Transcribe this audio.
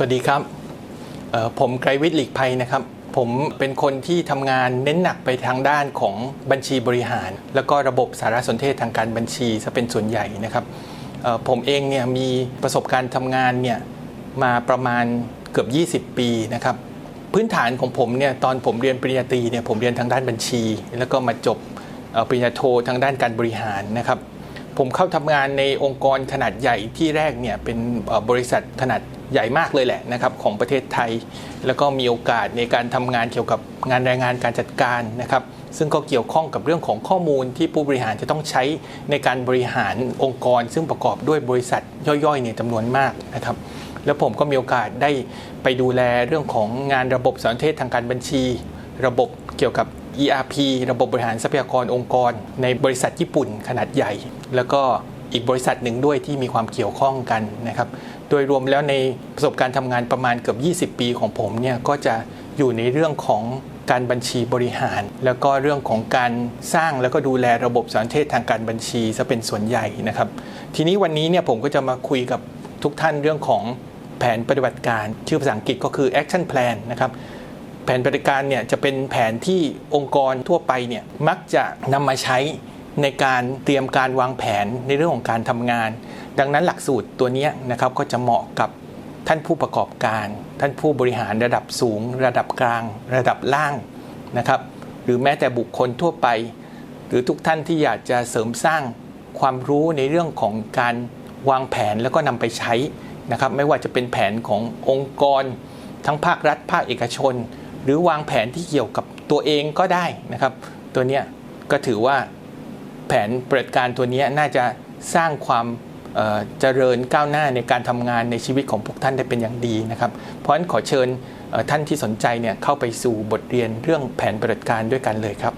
สวัสดีครับ ผมไกรวิทย์หลีกภัยนะครับ ผมเป็นคนที่ทำงานเน้นหนักไปทางด้านของบัญชีบริหาร แล้วก็ระบบสารสนเทศทางการบัญชีจะเป็นส่วนใหญ่นะครับ ผมเองเนี่ยมีประสบการณ์ทำงานเนี่ยมาประมาณเกือบ 20 ปีนะครับ พื้นฐานของผมเนี่ยตอนผมเรียนปริญญาตรีเนี่ยผมเรียนทางด้านบัญชี แล้วก็มาจบปริญญาโททางด้านการบริหารนะครับ ผมเข้าทำงานในองค์กรขนาดใหญ่ที่แรกเนี่ยเป็นบริษัทขนาด ใหญ่มากเลยแหละนะครับของประเทศไทย แล้วก็มีโอกาสในการทำงานเกี่ยวกับงานแรายงานการจัดการนะครับซึ่งก็เกี่ยวข้องกับเรื่องของข้อมูลที่ผู้บริหารจะต้องใช้ในการบริหารองค์กร ซึ่งประกอบด้วยบริษัทย่อยๆเนี่ยจำนวนมากนะครับแล้วผมก็มีโอกาสได้ไปดูแลเรื่องของงานระบบสารสนเทศทางการบัญชี ระบบเกี่ยวกับ ERP ระบบบริหารทรัพยากรองค์กร ในบริษัทญี่ปุ่นขนาดใหญ่ แล้วก็ อีกบริษัทหนึ่งด้วยที่มีความเกี่ยวข้องกันนะครับ โดยรวมแล้วในประสบการณ์ทำงานประมาณเกือบ 20 ปีของผมเนี่ยก็จะอยู่ในเรื่องของการบัญชีบริหาร แล้วก็เรื่องของการสร้างแล้วก็ดูแลระบบสารเทศทางการบัญชีซะเป็นส่วนใหญ่นะครับ ทีนี้วันนี้เนี่ยผมก็จะมาคุยกับทุกท่านเรื่องของแผนปฏิบัติการ ชื่อภาษาอังกฤษก็คือ action plan นะครับแผนปฏิบัติการเนี่ยจะเป็นแผนที่องค์กรทั่วไปเนี่ยมักจะนำมาใช้ ในการเตรียมการวางแผนในเรื่องของการทำงาน ดังนั้นหลักสูตรตัวนี้นะครับก็จะเหมาะกับท่านผู้ประกอบการ ท่านผู้บริหารระดับสูง ระดับกลาง ระดับล่างนะครับหรือแม้แต่บุคคลทั่วไป หรือทุกท่านที่อยากจะเสริมสร้างความรู้ในเรื่องของการวางแผนแล้วก็นำไปใช้นะครับไม่ว่าจะเป็นแผนขององค์กร ทั้งภาครัฐภาคเอกชน หรือวางแผนที่เกี่ยวกับตัวเองก็ได้นะครับ ตัวเนี้ยก็ถือว่า แผนปฏิบัติการตัวนี้น่าจะสร้างความเจริญก้าวหน้าในการทำงานในชีวิตของพวกท่านได้เป็นอย่างดีนะครับ เพราะฉะนั้นขอเชิญท่านที่สนใจเนี่ยเข้าไปสู่บทเรียนเรื่องแผนปฏิบัติการด้วยกันเลยครับ